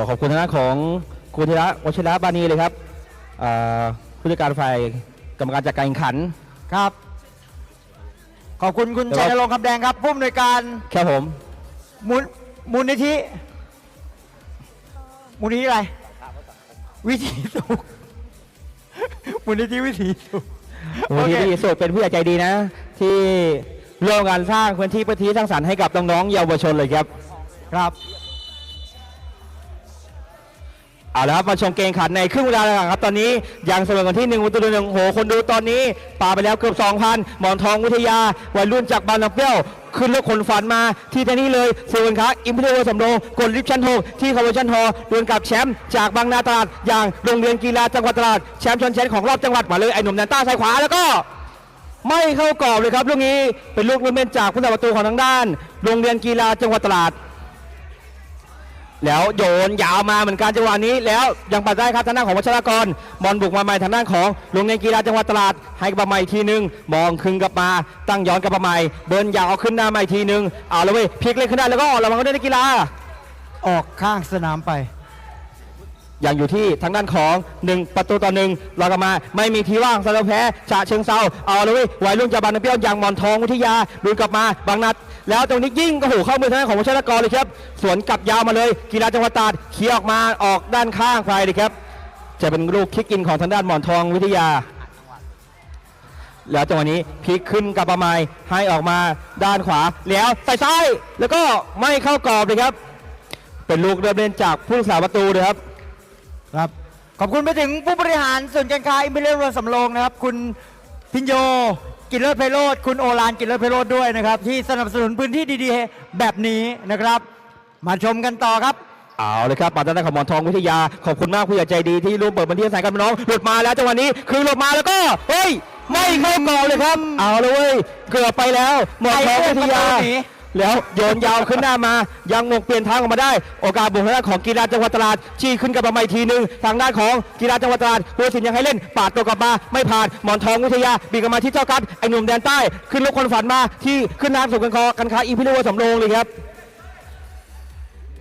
อขอบคุณทางด้านของคุณธีระวชิระบานีเลยครับอ่าผู้จัดการฝ่ายกรรมการจัดการแข่งขันครับ ขอบคุณคุณแต่ชัว่ายนรงค์คำแดงครับผู้อำนวยการครับผมมูลมูลนิธิมูลนิธิอะไร วิถีสุขมูลนิธิวิถีสุขมูลนิธิดีสุดเป็นผู้ใหญ่ใจดีนะ ที่ร่วมกันสร้างพื้นที่พื้นที่สร้างสรรค์ให้กับน้องๆเยาวชนเลยครับ ครับ เอาละครับมาชมเกมขันในครึ่งเวลาหลังครับ ตอนนี้ยังเสมอกันที่หนึ่งประตูต่อหนึ่งโหคนดูตอนนี้ปาไปแล้วเกือบ 2,000 หมอนทองวิทยาวัยรุ่นจากบางน้ำเปรี้ยวขึ้นรถขนฝันมาที่ที่นี่เลยส่วนค้าอิมพีเรียลสำโรงกดลิฟต์ชั้นหกที่คาร์บอนชั้นฮอดวลกับแชมป์จากบางนาตราดอย่างโรงเรียนกีฬาจังหวัดตราดแชมป์ชนแชมป์ของรอบจังหวัดมาเลยไอ้หนุ่มแดนต้าซ้ายขวาแล้วก็ไม่เข้ากรอบเลยครับลูกนี้เป็นลูกลูกเล่นจากผู้ตัดประตูของทางด้าน โรงเรียนกีฬาจังหวัดตราด แล้วโยนยาวมาเหมือนกันจังหวะนี้แล้วยังปัดได้ครับทางด้านของวัชรกรบอลบุกมาใหม่ทางด้านของโรงเรียนกีฬาจังหวัดตราดให้กลับมาใหม่อีกทีนึงมองคึงกลับมาตั้งย้อนกลับมาใหม่เบิร์นยาวเอาขึ้นหน้ามาอีกทีนึงเอาแล้วเว้ยพลิกเล่นขึ้นได้แล้วก็ระวังกันด้วยนักกีฬาออกข้างสนามไปยังอยู่ที่ทางด้านของ 1 ประตูต่อหนึ่งรอกลับมาไม่มีทีว่างสำหรับแพ้ชาเชิงเซาเอาเลยเว้ยวัยรุ่นจากบางน้ำเปรี้ยวอย่างหมอนทองวิทยาลุนกลับมาบางนัด แล้วตรงนี้ยิ่งก็หูเข้ามือทางด้านของวัชรกรเลยครับ สวนกลับยาวมาเลย กีฬาจังหวัดตราดเคลียร์ออกมาออกด้านข้างไปเลยครับ จะเป็นลูกคิกอินของทางด้านหมอนทองวิทยา แล้วจังหวะนี้พลิกขึ้นกับประไมยให้ออกมาด้านขวา แล้วใส่ซ้ายแล้วก็ไม่เข้ากรอบเลยครับ เป็นลูกเริ่มเล่นจากผู้รักษาประตูเลยครับ ครับ ขอบคุณไปถึงผู้บริหารส่วนการค้าอิมพีเรียลเรือสำโรงนะครับ คุณพิญโย กินเลิศไพโรธคุณโอลานกินเลิศไพโรธด้วยนะครับ ที่สนับสนุนพื้นที่ดีๆ แบบนี้นะครับ มาชมกันต่อครับ เอาเลยครับปัตตานีของหมอนทองวิทยา ขอบคุณมากผู้ใหญ่ใจดีที่ร่วมเปิดบันที่สายกันน้องหลุดมาแล้วจังหวะนี้คือหลุดมาแล้วก็เฮ้ยไม่เข้ากรอบเลยครับ เอาเลยเว้ยเกือบไปแล้วหมอนทองวิทยา แล้วโยนยาวขึ้นหน้ามา ยังงกเปลี่ยนทางออกมาได้ โอกาสบุกทางด้านของกีฬาจังหวัดตราดชี้ขึ้นกับมาอีกทีหนึ่งทางด้านของกีฬาจังหวัดตราดผู้ตัดสินยังให้เล่นปาดตัวกลับมาไม่ผ่านหมอนทองวิทยาบีกลับมาที่เจ้ากัดไอหนุ่มแดนใต้ ขึ้นลูกคนฝันมาที่ขึ้นน้ำสู่กันคอกันคาอีพิโนวสำโรงเลยครับ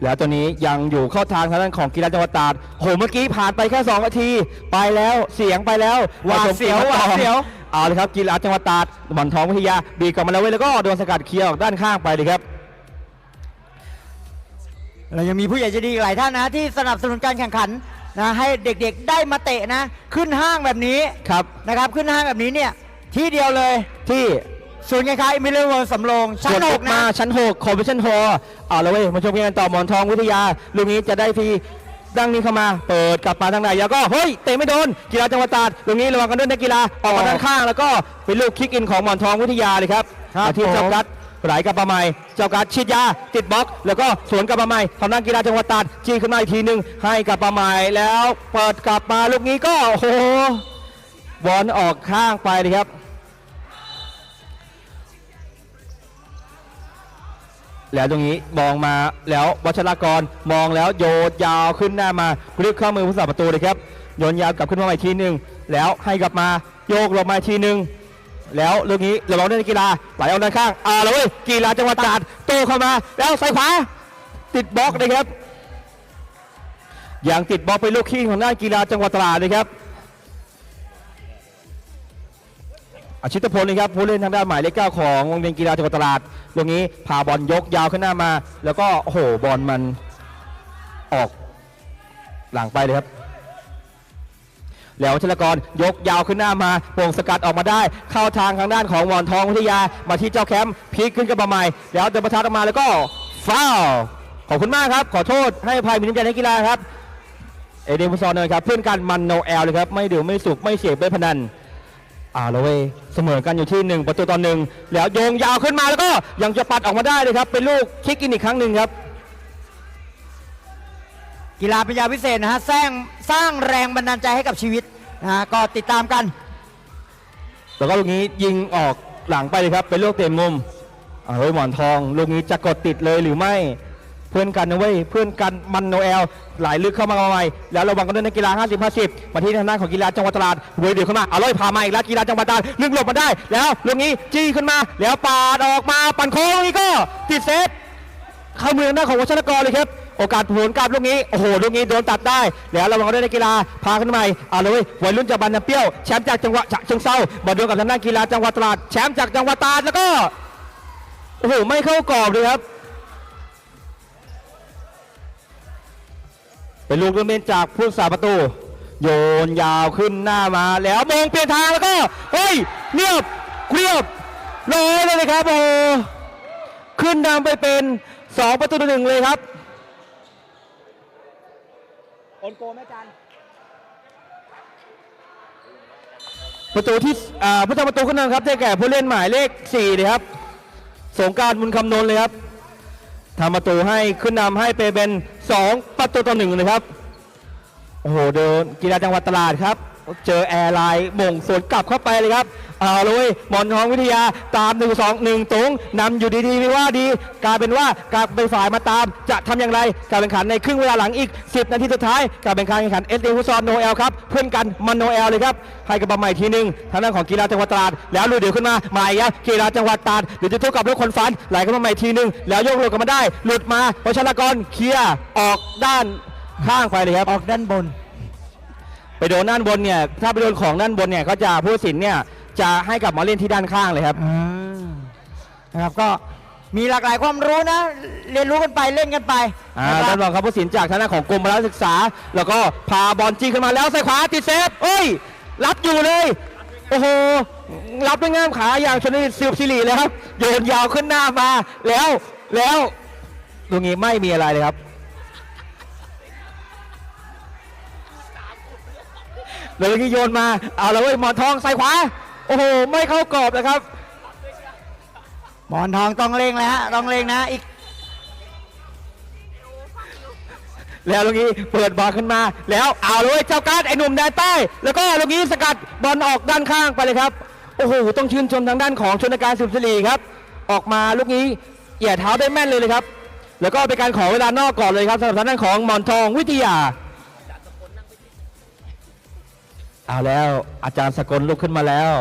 แล้วตัวนี้ยังอยู่เข้าทางทางด้านของกีฬาจังหวัดตราดโหเมื่อกี้ผ่านไปแค่2นาที ไปแล้วเสียงไปแล้วหวาดเสียวมชมกมหวาดเสียวเอาเลยครับกีฬาจังหวัดตราดหมอนทองวิทยาบีบกลับมาแล้วเว้ยแล้วก็โดนสกัดเคลียร์ออกด้านข้างไปเลยครับเรายังมีผู้ใหญ่ใจดีอีกหลายท่านนะที่สนับสนุนการแข่งขันนะให้เด็กๆได้มาเตะนะ ขึ้นห้างแบบนี้ครับนะครับขึ้นห้างแบบนี้เนี่ยที่เดียวเลยที่ ศูนย์การค้าอิมิเลเวอร์สำโรงชั้นส่วนหอกอกนะมาชั้น6คอมเพชั่นฮอเอาแล้วเว้ยมาชมกันต่อหมอนทองวิทยาลูกนี้จะได้ฟรีดังนี้เข้ามาเปิดกลับมาทางไหนแล้วก็เฮ้ยเตะไม่โดนกีฬาจังหวัดตราดลูกนี้ระวังกันด้วยนักกีฬาออกมาด้านข้าง แล้วก็เป็นลูกคิกอินของหมอนทองวิทยาเลยครับครับมาที่ผมเจ้ากัดไหลกลับมาใหม่เจ้ากัดชิดยาติดบล็อก แล้วก็สวนกลับมาใหม่ทางด้านกีฬาจังหวัดตราดจี้ขึ้นมาอีกทีหนึ่งให้กลับมาใหม่แล้วเปิดกลับมาลูกนี้ก็โอ้โหบอลออกข้างไปเลยครับ แล้วตรงนี้มองมาแล้ววัชรากรมองแล้วโยนยาวขึ้นหน้ามารีบเข้ามือผู้สาประตูเลยครับโยนยาวกลับขึ้นมาใหม่ทีหนึ่งแล้วให้กลับมาโยกลงมาทีหนึ่งแล้วเรื่องนี้เราลองเล่นกีฬาไหลออกด้านข้างอ่าแล้วเว้ยกีฬาจังหวัดตราดโตเข้ามา แล้วใส่ขวาติดบล็อกเลยครับอย่างติดบล็อกเป็นลูกขี้ของด้านกีฬาจังหวัดตราดเลยครับ อาชิตพลนะครับผู้เล่นทางด้านหมายเลขเก้าของโรงเรียนกีฬาจังหวัดตราดตรงนี้พาบอลยกยาวขึ้นหน้ามา แล้วก็โอ้โหบอลมันออกหลังไปเลยครับแล้วชลกรยกยาวขึ้นหน้ามาโป่งสกัดออกมาได้ เข้าทางทางด้านของหมอนทองวิทยามาที่เจ้าแคมป์พลิกขึ้นกับประไมยแล้วเดินประทัดออกมาแล้วก็ฟาวขอบคุณมากครับ ขอโทษให้อภัยมีน้ำใจนักกีฬาครับ เอเดนฟุตซอลเนยครับเพื่อนกันมันโนแอลเลยครับ ไม่ดื่มไม่สุกไม่เสพไม่พนัน อ่าแล้วเว้ยเสมอกันอยู่ที่ 1 ประตูต่อหนึ่งแล้วโยงยาวขึ้นมาแล้วก็ยังจะปัดออกมาได้เลยครับ เป็นลูกคิกอินอีกครั้งหนึ่งครับ กีฬาปัญญาพิเศษนะฮะสร้างสร้างแรงบันดาลใจให้กับชีวิตนะฮะก็ติดตามกัน แล้วก็ลูกนี้ยิงออกหลังไปเลยครับ เป็นลูกเต็มมุมอ่าเว้ยหมอนทอง ลูกนี้จะกดติดเลยหรือไม่ เพื่อนกันนะเว้ยเพื่อนกันมันโนแอลไหลลึกเข้ามาใหม่แล้วระวังกันด้วยนักกีฬา 50 50 มาที่ทางด้านของกีฬาจังหวัดตราดเวยเดี๋ยวเข้ามาอาเลยพามาอีกแล้วกีฬาจังหวัดตราดลึกหลบมาได้ แล้วลูกนี้จี้ขึ้นมา แล้วปาดออกมาปั่นโค้งลูกนี้ก็ติดเซฟเข้าเมืองหน้าของวัชรกรเลยครับโอกาสผลกลับลูกนี้โอ้โหลูกนี้โดนตัดได้ แล้วระวังด้วยนักกีฬาพาขึ้นใหม่เอาเลยวัยรุ่นจากบันนเปี้ยวแชมป์จากจังหวัดฉะเชิงเซาบอลดวลกับทางด้านกีฬาจังหวัดตราดแชมป์จากจังหวัดตราดแล้วก็โอ้โหไม่เข้ากรอบเลยครับ เป็นลูกเล่นจากผู้รักษาประตู โยนยาวขึ้นหน้ามาแล้วมองเปลี่ยนทางแล้วก็เฮ้ยเรียบเรียบร้อยเลยนะครับโอ้โหขึ้นนำไปเป็นสองประตูต่อหนึ่งเลยครับโอนโกแม่จันประตูที่อ่าผู้ทำประตูขึ้นนำครับได้แก่ผู้เล่นหมายเลข4เลยครับสงกรารบุญคำนนเลยครับทำประตูให้ขึ้นนำให้ไปเป็น 2 ประตูต่อหนึ่งเลยครับ โอ้โห เดินกีฬาจังหวัดตราดครับ เจอแอร์ไลน์มงสวนกลับเข้าไปเลยครับเอาเลยหมอนทองวิทยาตาม 1 2 1ตุงนำอยู่ดีๆไม่ว่าดี กลายเป็นว่ากลายเป็นฝ่ายมาตาม จะทำอย่างไรการแข่งขันในครึ่งเวลาหลังอีก 10 นาทีสุดท้ายการเป็นการแข่งขันเอสเอฟุตซอลโนเอลครับเพื่อนกันมันโนเอลเลยครับให้กับบอลใหม่ทีหนึ่งทางด้านของกีฬาจังหวัดตราดแล้วลุยเดี๋ยวขึ้นมาใหม่ครับกีฬาจังหวัดตราดเดี๋ยวจะทุกกับลูกคนฟันไหลเข้ามาใหม่ทีหนึ่งแล้วโยกหลุดกลับมาได้ หลุดมาวัชรกรเคลียร์ออกด้านข้างไปเลยครับออกด้านบน ไปโดนด้านบนเนี่ยถ้าไปโดนของด้านบนเนี่ยก็จะผู้ตัดสินเนี่ยจะให้กลับมาเล่นที่ด้านข้างเลยครับ อ่านะครับก็มีหลากหลายความรู้นะ เรียนรู้กันไปเล่นกันไปอ่านะคด้ารันบรองครับผู้ตัดสินจากทางด้านของกรมพละศึกษา แล้วก็พาบอลจี้ขึ้นมาแล้วใส่ขวาติดเซฟเอ้ย รับอยู่เลย โอ้โห รับด้วยง่ามขาอย่างชนนิดสืบสิริเลยครับ โยนยาวขึ้นหน้ามาแล้วแล้วตรงนี้ไม่มีอะไรเลยครับ แล้วเมื่อกี้โยนมาเอาแล้วเว้ยหมอนทองใส่ขวา โอ้โห ไม่เข้ากรอบเลยครับ หมอนทองต้องเล่งแล้วฮะต้องเล่งนะอีก แล้วลูกนี้เปิดบอลขึ้นมา แล้วเอาเลยเจ้าการดไอ้หนุ่มแดนใต้ แล้วก็ลูกนี้สกัดบอลออกด้านข้างไปเลยครับโอ้โหต้องชื่นชมทางด้านของชนการสืบสิริครับ ออกมาลูกนี้เหยียดเท้าได้แม่นเลยเลยครับ แล้วก็เป็นการขอเวลานอกก่อนเลยครับสำหรับทางด้านของหมอนทองวิทยา เอาแล้วอาจารย์สกลลุกขึ้นมาแล้ว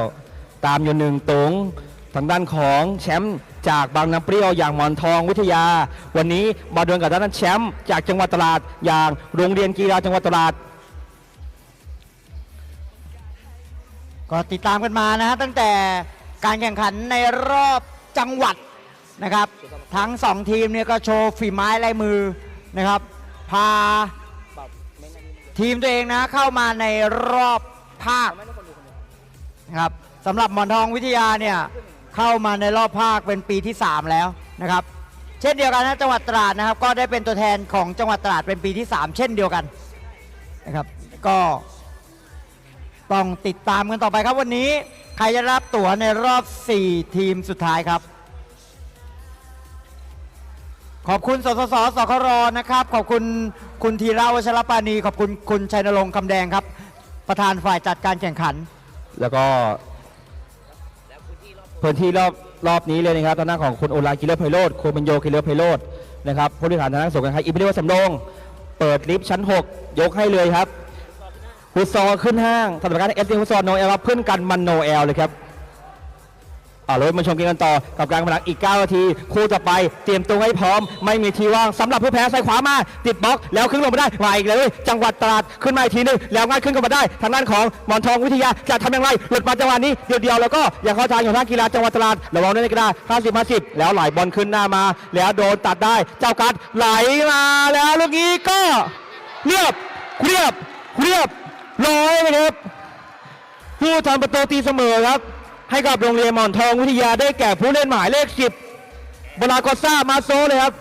ตามอยู่หนึ่งตงทางด้านของแชมป์จากบางน้ำเปรี้ยวอย่างหมอนทองวิทยา วันนี้มาดวลกับด้านแชมป์จากจังหวัดตราดอย่างโรงเรียนกีฬาจังหวัดตราดก็ติดตามกันมานะฮะตั้งแต่การแข่งขันในรอบจังหวัดนะครับ ทั้งสองทีมเนี่ยก็โชว์ฝีไม้ลายมือนะครับ พาทีมตัวเองนะเข้ามาในรอบ ภาคนะครับสำหรับหมอนทองวิทยาเนี่ยเข้ามาในรอบภาคเป็นปีที่ 3 แล้วนะครับ เช่นเดียวกันนะจังหวัดตราดนะครับ ก็ได้เป็นตัวแทนของจังหวัดตราดเป็นปีที่ 3 เช่นเดียวกันนะครับก็ต้องติดตามกันต่อไปครับวันนี้ใครจะรับตั๋วในรอบ 4 ทีมสุดท้ายครับ ขอบคุณสสสสครนะครับ ขอบคุณคุณธีระวชรปานี ขอบคุณคุณชัยนรงค์คำแดงครับ ประธานฝ่ายจัดการแข่งขัน แล้วก็พื้นที่รอบรอบนี้เลยนะครับทางด้านของคุณโอลากิเลอร์ไพโรดคุณบัญโยกิเลอร์ไพโรดนะครับผู้บริหารทางด้านส่งการค้าอิมพีเรียลสำโรงเปิดลิฟต์ชั้น 6 ยกให้เลยครับฟุตซอลขึ้นห้างสำหรับการเอสดีฟุตซอลโนเอลครับเพื่อนกันมันโนเอลเลยครับ เอาเลยมาชมกันต่อกับการพนักอีก 9 นาที คู่ต่อไปเตรียมตัวให้พร้อม ไม่มีทีว่างสำหรับผู้แพ้ใส่ขวามา ติดบล็อกแล้วขึ้นลงมาได้มาอีกเลยจังหวัดตราดขึ้นมาอีกทีหนึงแล้วง่ายขึ้นกันมาได้ ทางด้านของหมอนทองวิทยาจะทำอย่างไรหลุดมาจังหวะนี้เดียวๆแล้วก็อย่างเข้าทางของทางกีฬาจังหวัดตราดระวังด้วยนะกีฬา50 50แล้วไหลบอลขึ้นหน้ามา แล้วโดนตัดได้เจ้ากัดไหลมาแล้วลูกนี้ก็เรียบเรียบเรียบร้อยเลยครับผู้ทำประตูตีเสมอครับ ให้กับโรงเรียนหมอนทองวิทยาได้แก่ผู้เล่นหมายเลข 10บลากอซ่ามาโซเลยครับ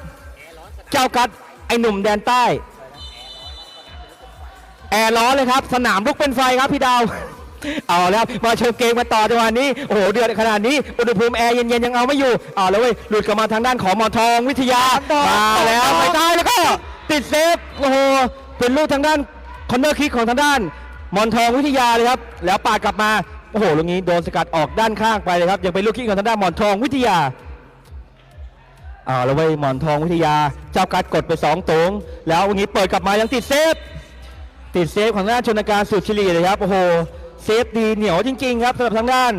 เจ้ากัดไอหนุ่มแดนใต้ แอร์ร้อนเลยครับ สนามลุกเป็นไฟครับพี่ดาว เอาแล้วมาชมเกมมาต่อจังหวะนี้ โอ้โหเดือดขนาดนี้อุณหภูมิแอร์เย็นๆยังเอาไม่อยู่เอาแล้วเว้ยหลุดกลับมาทางด้านของหมอนทองวิทยามาแล้วไปใต้แล้วก็ติดเซฟโอ้โหเป็นลูกทางด้านคอนเนอร์คิกของทางด้านมอนทองวิทยาเลยครับ แล้วปาดกลับมา โอ้โหลูกนี้โดนสกัดออกด้านข้างไปเลยครับ ยังเป็นลูกคิกของทางด้านหมอนทองวิทยาเอาแล้วเว้ยหมอนทองวิทยา เจ้ากัดกดไปสองตรงแล้ววันนี้เปิดกลับมายังติดเซฟ ติดเซฟของด้านชนการสุดชิลีเลยครับ โอ้โห เซฟดีเหนียวจริง ๆ ครับสำหรับทางด้าน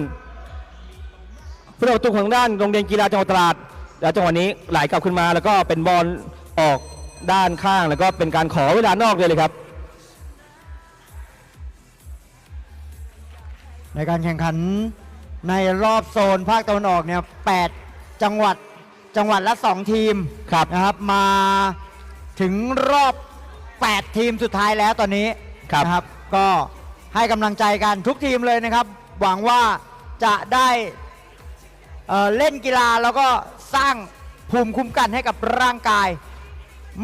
ผู้รักประตูของทางด้านโรงเรียนกีฬาจังหวัดตราดแล้วจังหวะนี้ไหลกลับขึ้นมาแล้วก็เป็นบอลออกด้านข้างแล้วก็เป็นการขอเวลานอกเลยเลยครับ ในการแข่งขันในรอบโซนภาคตะวันออกเนี่ยแปดจังหวัดจังหวัดละ 2 ทีมครับนะครับมาถึงรอบ 8 ทีมสุดท้ายแล้วตอนนี้ครับนะครับ ก็ให้กำลังใจกันทุกทีมเลยนะครับ หวังว่าจะได้เอ่อเล่นกีฬาแล้วก็สร้างภูมิคุ้มกันให้กับร่างกาย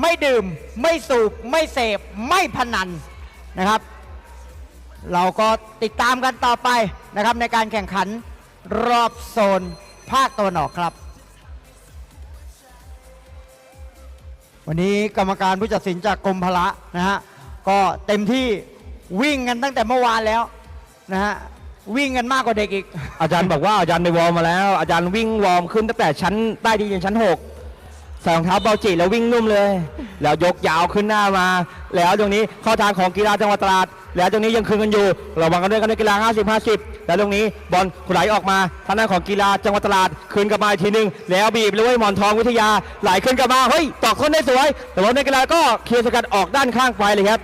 ไม่ดื่มไม่สูบ ไม่เสพ ไม่พนันนะครับ เราก็ติดตามกันต่อไปนะครับในการแข่งขันรอบโซนภาคตะวันออกครับ วันนี้กรรมการผู้ตัดสินจากกรมพละนะฮะก็เต็มที่วิ่งกันตั้งแต่เมื่อวานแล้วนะฮะวิ่งกันมากกว่าเด็กอีก อาจารย์บอกว่าอาจารย์ไปวอร์มมาแล้ว อาจารย์วิ่งวอร์มขึ้นตั้งแต่ชั้นใต้ดินยันชั้นหกใส่รองเท้าเบาจิแล้ววิ่งนุ่มเลย แล้วยกยาวขึ้นหน้ามา แล้วตรงนี้เข้าทางของกีฬาจังหวัดตราด แล้วตรงนี้ยังคืนกันอยู่ระวังกันด้วยกันด้วยกีฬา 50 50 แล้วตรงนี้บอลไหลออกมาทางด้านของกีฬาจังหวัดตราดคืนกลับมาอีกทีหนึงแล้วบีบเลยว้ยหมอนทองวิทยาไหลขึ้นกลับมาเฮ้ยตอกคนได้สวย แต่ว่าในกีฬาก็เคลียร์สกัดออกด้านข้างไปเลยครับ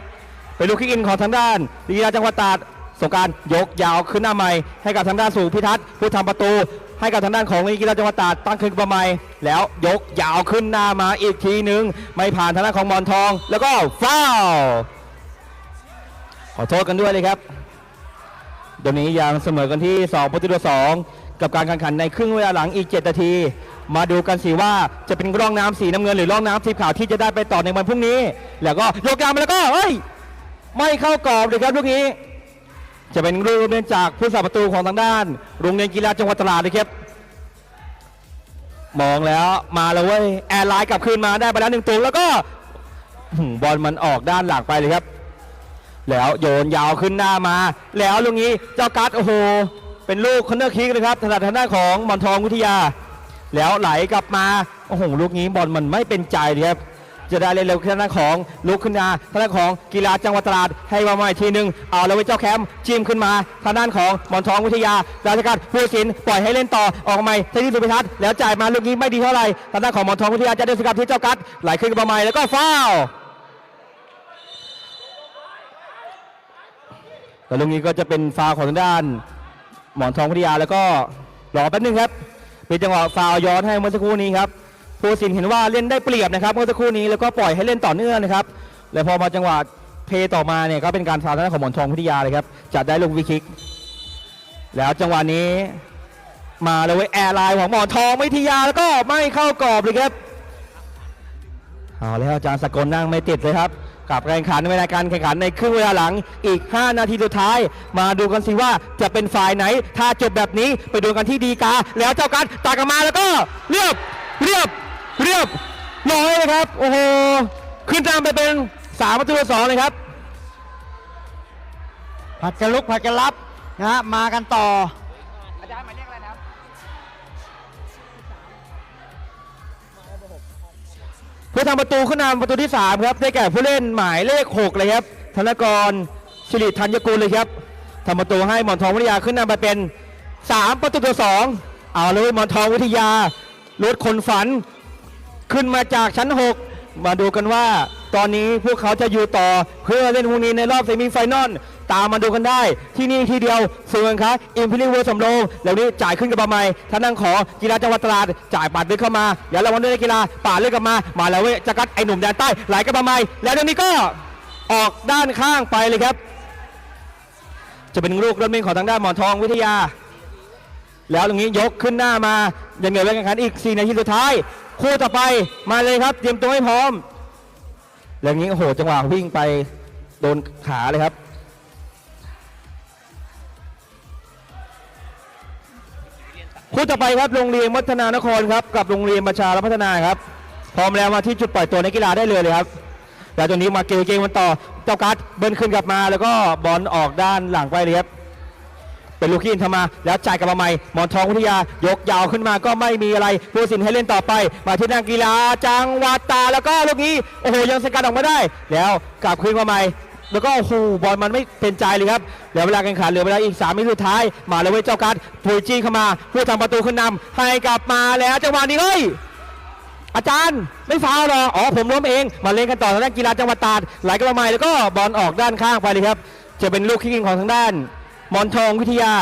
เป็นลูคิกอินของทางด้านกีฬาจังหวัดตราดสงการยกยาวขึ้นหน้าใหม่ให้กับทางด้านสู่พิทัศน์ผู้ทำประตู ให้กับทางด้านของกีฬาจังหวัดตราดตั้งขึ้นประใหม่แล้วยกยาวขึ้นหน้ามาอีกทีหนึ่งไม่ผ่านทางด้านของมอนทอง แล้วก็ฟาว ขอโทษกันด้วยเลยครับเดี๋ยวนี้ยังเสมอกันที่2ประตูต่อ2กับการแข่งขันในครึ่งเวลาหลังอีก 7 นาที มาดูกันสิว่าจะเป็นร่องน้ำสีน้ำเงินหรือร่องน้ำสีขาวที่จะได้ไปต่อในวันพรุ่งนี้ แล้วก็โยกยาวมาแล้วก็เฮ้ยไม่เข้ากรอบเลยครับลูกนี้ จะเป็นลูกเล่นจากผู้สาประตูของทางด้าน โรงเรียนกีฬาจังหวัดตราดเลยครับมองแล้วมาแล้วเว้ยแอร์ไลน์กลับคืนมาได้ไปแล้วหนึ่งตัวแล้วก็บอลมันออกด้านหลังไปเลยครับ แล้วโยนยาวขึ้นหน้ามา แล้วลูกนี้เจ้ากัดโอ้โห เป็นลูกคอนเนอร์คิกนะครับถนัดทางด้านของมอนทองวิทยา แล้วไหลกลับมาโอ้โหลูกนี้บอลมันไม่เป็นใจเลยครับจะได้เร็วๆทางด้านของลุกขึ้นมาทางด้านของกีฬาจังหวัดตราดให้มาใหม่ทีหนึ่งเอาแล้วไว้เจ้าแคมป์จิ้มขึ้นมาทางด้านของหมอนทองวิทยาราชการผู้สินปล่อยให้เล่นต่อออกมาใหม่ที่สุพิทัศน์แล้วจ่ายมาลูกนี้ไม่ดีเท่าไหร่ทางด้านของหมอนทองวิทยาจะได้สกัดที่เจ้ากัดไหลขึ้นมาใหม่แล้วก็ฟาว แล้วลูกนี้ก็จะเป็นฟาวของทางด้าน หมอนทองวิทยาแล้วก็รอแป๊บนึงครับเป็นจังหวะฟาวย้อนให้เมื่อสักครู่นี้ครับผู้สินเห็นว่าเล่นได้เปรียบนะครับเมื่อสักครู่นี้แล้วก็ปล่อยให้เล่นต่อเนื่องนะครับ แล้วพอมาจังหวะเพย์ต่อมาเนี่ยก็เป็นการฟาวทางด้านของหมอนทองวิทยาเลยครับจัดได้ลูกวิคิก แล้วจังหวะนี้มาเลยเว้ยแอร์ไลน์ของหมอนทองวิทยาแล้วก็ไม่เข้ากรอบเลยครับเอาแล้วอาจารย์สกลนั่งไม่ติดเลยครับ กับการแข่งขันในรายการแข่งขันในครึ่งเวลาหลังอีก 5 นาทีสุดท้าย มาดูกันสิว่าจะเป็นฝ่ายไหน ถ้าจบแบบนี้ไปดูกันที่ดีกา แล้วเจ้ากันตากลับมาแล้วก็เรียบเรียบเรียบร้อยเลยครับโอ้โหขึ้นตามไปเป็น3ประตูต่อสองเลยครับผัดกันลุกผัดกันรับนะฮะมากันต่อ ผู้ทำประตูขึ้นนำประตูที่ 3 ครับ ได้แก่ผู้เล่นหมายเลข 6 เลยครับ ธนกรสิริธัญกุลเลยครับทำประตูให้หมอนทองวิทยาขึ้นนำไปเป็น 3 ประตูต่อ2เอาเลยหมอนทองวิทยารถคนฝัน ขึ้นมาจากชั้น 6 มาดูกันว่า ตอนนี้พวกเขาจะอยู่ต่อเพื่อเล่นพรุ่งนี้ในรอบเซมิไฟนอล ตามมาดูกันได้ ที่นี่ทีเดียวส่วนครับอิมพิเรียลเวอร์สำโรงแล้วนี้จ่ายขึ้นกับมาใหม่ท่านั่งขอกีฬาจังหวัดตราดจ่ายปัดลึกเข้ามาอย่าระวังด้วยนกีฬาป่าดลึกกลับมา มาแล้วเว้ยจักรัดไอหนุ่มแดนใต้ไหลกับมาใหม่แล้วตรงนี้ก็ออกด้านข้างไปเลยครับ จะเป็นลูกเริ่มเล่นของทางด้านหมอนทองวิทยา แล้วตรงนี้ยกขึ้นหน้ามายังเหลือเวลาแข่งขันอีก4นาทีสุดท้ายคู่ต่อไปมาเลยครับ เตรียมตัวให้พร้อมแล้วนี้โอ้โหจังหวะวิ่งไปโดนขาเลยครับ คู่ต่อไปครับโรงเรียนวัฒนานครครับกับโรงเรียนประชารพัฒนาครับ พร้อมแล้วมาที่จุดปล่อยตัวในกกีฬาได้เลยเลยครับแล้วตรงนี้มาเกลเกมมันต่อเจ้ากัดเบิ้ลขึ้นกลับมา แล้วก็บอลออกด้านหลังไปเลยครับเป็นลูกขี้อินทำมา แล้วจ่ายกลับมาใหม่หมอนทองวิทยายกยาวขึ้นมาก็ไม่มีอะไรผู้สินให้เล่นต่อไป มาที่นักกีฬาจังหวัดตาแล้วก็ลูกนี้โอ้โหยังสกัดออกมาได้ แล้วกลับคืนมาใหม่ แล้วก็โอ้โหบอลมันไม่เป็นใจเลยครับเหลือเวลาแข่งขันเหลือเวลาอีก3นาทีสุดท้ายมาเลเว้ยเจ้ากัดปุยจีเข้ามาผู้ทำประตูขึ้นนำให้กลับมาแล้วจังหวะนี้เฮ้ยอาจารย์ไม่ฟาวหรออ๋อผมล้มเอง มาเล่นกันต่อทางด้านกีฬาจังหวัดตราดไหลกระไมแล้วก็บอลออกด้านข้างไปเลยครับ จะเป็นลูกคิกอินของทางด้าน มอนทองวิทยา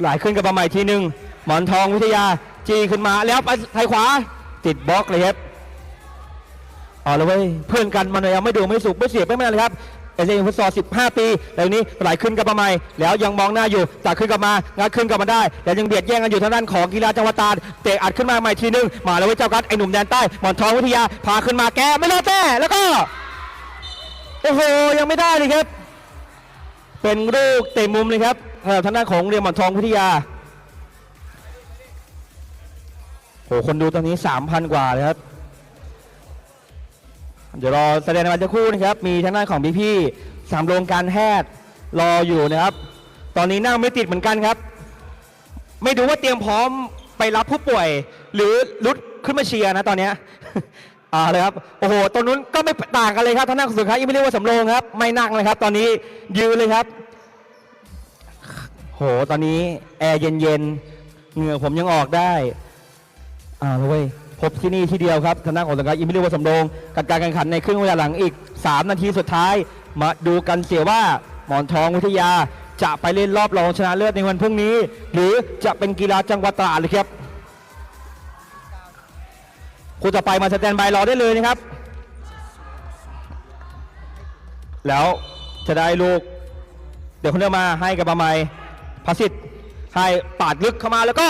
ไหลขึ้นกับประไมทีหนึ่งมอนทองวิทยาจีขึ้นมาแล้วไปไทยขวาติดบล็อกเลยครับเอาละเว้ยเพื่อนกันมันยังไม่ดูไม่สุกไม่เสียบไม่แม่เลยครับ เอเซนฟุตซอล15 ปีแล้วนี้ไหลขึ้นกับประไมแล้วยังมองหน้าอยู่ตักขึ้นกลับมางัดขึ้นกลับมาได้ แล้วยังเบียดแย่งกันอยู่ทางด้านของกีฬาจังหวัดตาดเตะอัดขึ้นมาใหม่ทีนึง มาแล้วเว้ยเจ้ากัดไอหนุ่มแดนใต้หมอนทองวิทยาพาขึ้นมาแกไม่รอดแต้แล้วก็โอ้โหยังไม่ได้เลยครับ เป็นลูกเตะมุมเลยครับทางด้านของเรียนหมอนทองวิทยาโหคนดูตอนนี้ 3,000 กว่าเลยครับ เดี๋ยวรอแสดงในวันจะคู่นะครับ มีทางด้านของพี่พี่สามโรงการแพทย์รออยู่นะครับ ตอนนี้นั่งไม่ติดเหมือนกันครับ ไม่ดูว่าเตรียมพร้อมไปรับผู้ป่วย หรือรุดขึ้นมาเชียร์นะตอนนี้อ่าเลยครับ โอ้โหตรงนู้นก็ไม่ต่างกันเลยครับทางด้านของสุขายังไม่เรียกว่าสำโรงครับ ไม่นั่งเลยครับ ตอนนี้ยืนเลยครับ โห ตอนนี้แอร์เย็นๆ เหงื่อผมยังออกได้ อ่าแล้วเว้ย พบที่นี่ที่เดียวครับทางด้านของสังกัดอิมพิเรียวสำโรงกับการแข่งขันในครึ่งเวลาหลังอีก 3 นาทีสุดท้าย มาดูกันเสียว่าหมอนทองวิทยาจะไปเล่นรอบรองชนะเลิศในวันพรุ่งนี้ หรือจะเป็นกีฬาจังหวัดตราดเลยครับคู่ต่อไปมาสแตนบายรอได้เลยนะครับ แล้วจะได้ลูก เดี๋ยวคนเดินมาให้กับประไมพาสิทธิ์ให้ปาดลึกเข้ามาแล้วก็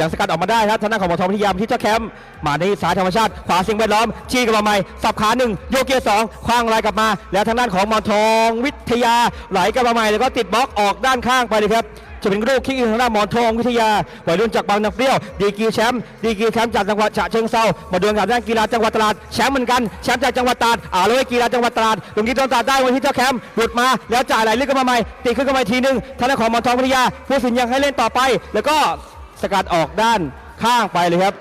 ยังสกัดออกมาได้ครับทางด้านของหมอทองพิทยามที่เจ้าแคมป์มาในสายธรรมชาติ ขวาสิ่งแวดล้อม ชี้กับประไมสับขาหนึ่งโยกเกียร์สองคว้างลายกลับมา แล้วทางด้านของหมอทองวิทยาไหลกับประไมแล้วก็ติดบล็อกออกด้านข้างไปเลยครับจะเป็นลูกคิกอินทางด้านหมอนทองวิทยาวัยรุ่นจากบางน้ำเปรี้ยวดีกีแชมป์ดีกีแชมป์จากจังหวัดฉะเชิงเซามาดวลกับด้านกีฬาจังหวัดตราดแชมป์เหมือนกันแชมป์จากจังหวัดตราดอ่าเลยกีฬาจังหวัดตราดตรงนี้โดนตราดได้วันที่เจ้าแคมป์หลุดมาแล้วจ่ายไหลลึกกันมาใหม่ตีขึ้นกันมาทีหนึงทางด้านของหมอนทองวิทยาผู้สินยังให้เล่นต่อไป แล้วก็ สกัดออกด้านข้างไปเลยครับ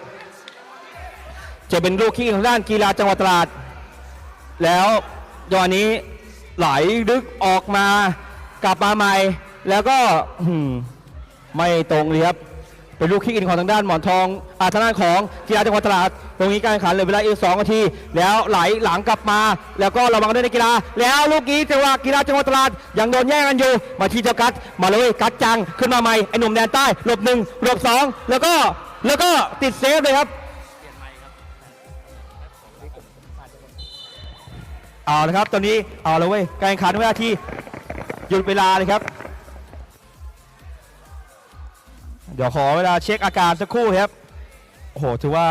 จะเป็นลูกขี้ของด้านกีฬาจังหวัดตราด แล้วยอนนี้ไหลดึกออกมากลับมาใหม่ แล้วก็ไม่ตรงเลยครับ เป็นลูกคิกอินของทางด้านหมอนทองอาทางด้านของกีฬาจังหวัดตราดตรงนี้การแข่งขันเหลยเวลาอีก2นาที แล้วไหลหลังกลับมา แล้วก็ระวังด้วยในกีฬา แล้วลูกนี้จังหวะกีฬาจังหวัดตราดยังโดนแย่งกันอยู่ มาที่เจ้ากัดมาเลยกัดจังขึ้นมาใหม่ไอ้หนุ่มแดนใต้หลบหนึ่งหลบสองแล้วก็แล้วก็ติดเซฟเลยครับเอาละครับตอนนี้เอาแล้วเว้ยการแข่งขันเวลาที่หยุดเวลาเลยครับ เดี๋ยวขอเวลาเช็คอาการสักครู่ครับโอ้โหถือว่า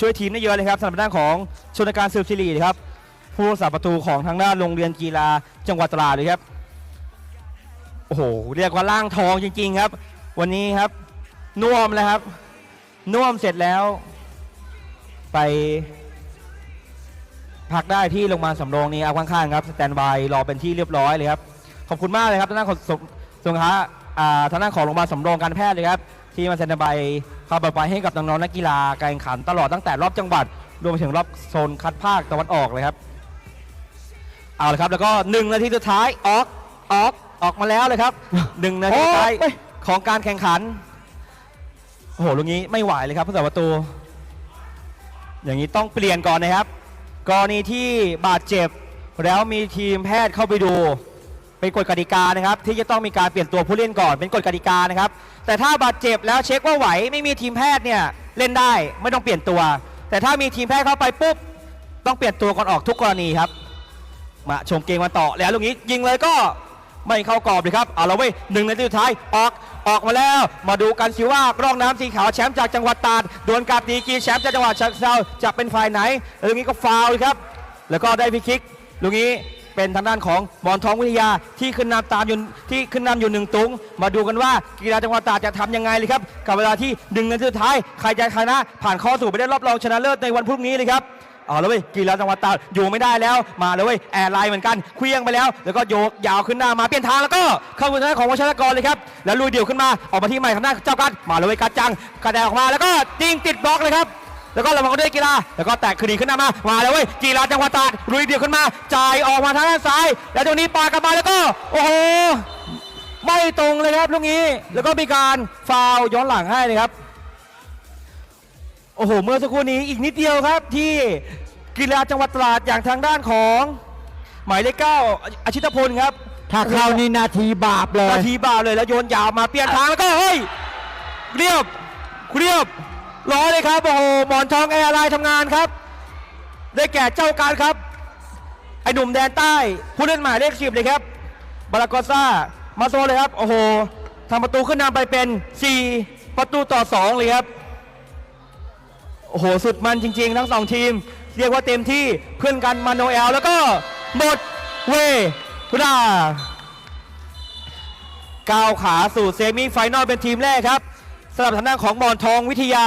ช่วยทีมได้เยอะเลยครับสำหรับด้านของชนการสืบสิริครับผู้รักษาประตูของทางด้านโรงเรียนกีฬาจังหวัดตราดเลยครับโอ้โหเรียกว่าล่างทองจริง ๆครับ วันนี้ครับน่วมแล้วครับน่วมเสร็จแล้ว ไปพักได้ที่โรงพยาบาลสำโรงนี้เอาข้างๆครับสแตนบายรอเป็นที่เรียบร้อยเลยครับขอบคุณมากเลยครับทางด้านของสมสงขลาอ่าทางด้านของโรงพยาบาลสำโรงการแพทย์เลยครับ ที่มาสแตนบายเข้าไปให้กับน้องๆนักกีฬาการแข่งขันตลอดตั้งแต่รอบจังหวัด รวมไปถึงรอบโซนคัดภาคตะวันออกเลยครับ เอาละครับแล้วก็หนึ่งนาทีสุดท้ายออกออกออกมาแล้วเลยครับหนึ่งนาทีสุดท้ายโอ้ยของการแข่งขันโอ้โหลูกนี้ไม่ไหวเลยครับผู้สาประตู อย่างนี้ต้องเปลี่ยนก่อนนะครับ กรณีที่บาดเจ็บแล้วมีทีมแพทย์เข้าไปดู เป็นกฎกติกานะครับที่จะต้องมีการเปลี่ยนตัวผู้เล่นก่อนเป็นกฎกติกานะครับแต่ถ้าบาดเจ็บแล้วเช็คว่าไหวไม่มีทีมแพทย์เนี่ยเล่นได้ไม่ต้องเปลี่ยนตัว แต่ถ้ามีทีมแพทย์เข้าไปปุ๊บต้องเปลี่ยนตัวก่อนออกทุกกรณีครับมาชมเกมมาต่อแล้วลูกนี้ยิงเลยก็ไม่เข้ากรอบเลยครับเอาละเว้ยหนึ่งในที่สุดท้ายออกออกมาแล้ว มาดูกันสิว่ากร่องน้ำสีขาวแชมป์จากจังหวัดตราดดวลกับดีกีแชมป์จากจังหวัดเชิงเซาจะเป็นฝ่ายไหนแล้วลูกนี้ก็ฟาวเลยครับ แล้วก็ได้ฟรีคิก ลูกนี้ เป็นทางด้านของหมอนทองวิทยาที่ขึ้นนำตามอยู่ที่ขึ้นนำอยู่หนึ่งตุงมาดูกันว่ากีฬาจังหวัดตราดจะทำยังไงเลยครับกับเวลาที่หนึ่งนาทีสุดท้ายใครจะชนะผ่านข้าสู่ไปได้รอบรองชนะเลิศในวันพรุ่งนี้เลยครับเอาแล้วเว้ยกีฬาจังหวัดตราดอยู่ไม่ได้แล้วมาเลยเว้ยแอร์ไลน์เหมือนกันเคลี้ยงไปแล้ว แล้วก็โยกยาวขึ้นหน้ามาเปลี่ยนทางแล้วก็เข้าสู่ทางด้านของวัชรกรเลยครับแล้วลุยเดี่ยวขึ้นมาออกมาที่ใหม่ทางด้านเจ้ากัดมาเลยเว้ยกัดจังกระแดออกมาแล้วก็ยิงติดบล็อกเลยครับ แล้วก็ระวังกันด้วยกีฬาแล้วก็แตกคืนขึ้นหน้ามามาเลยเว้ยกีฬาจังหวัดตราดลุยเดี่ยวขึ้นมาจ่ายออกมาทางด้านซ้าย แล้วตรงนี้ปากกลับมาแล้วก็โอ้โหไม่ตรงเลยครับลูกนี้แล้วก็มีการฟาวล์ย้อนหลังให้เลยครับโอ้โหเมื่อสักครู่นี้อีกนิดเดียวครับที่กีฬาจังหวัดตราดอย่างทางด้านของ หมายเลขเก้าอาชิตพลครับถ้าเข้านี่นาทีบาปเลย นาทีบ่าวเลยแล้วโยนยาวมาเปลี่ยนทางแล้วก็เฮ้ยเรียบเรียบ ร้อยเลยครับ โอ้โห หมอนทองแอร์ไลน์ทำงานครับ ได้แก่เจ้าการครับ ไอหนุ่มแดนใต้ ผู้เล่นหมายเลขสิบเลยครับ บาราโกซ่า มาโซเลยครับ โอ้โหทำประตูขึ้นนำไปเป็น 4 ประตูต่อ 2 เลยครับ โอ้โห สุดมันจริง ๆ ทั้งสองทีม เรียกว่าเต็มที่เพื่อนกันมาโนเอล แล้วก็หมดเวลาก้าวขาสู่เซมิไฟนอลเป็นทีมแรกครับสำหรับทางด้านของหมอนทองวิทยา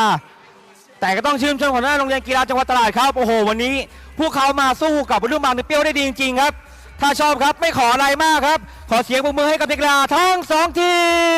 แต่ก็ต้องชื่นชมของหน้าโรงเรียนกีฬาจังหวัดตราดครับโอ้โหวันนี้ พวกเขามาสู้กับรุ่นบางเปรี้ยวได้ดีจริงๆครับ ถ้าชอบครับไม่ขออะไรมากครับ ขอเสียงปรบมือให้กับนักกีฬาทั้งสองทีม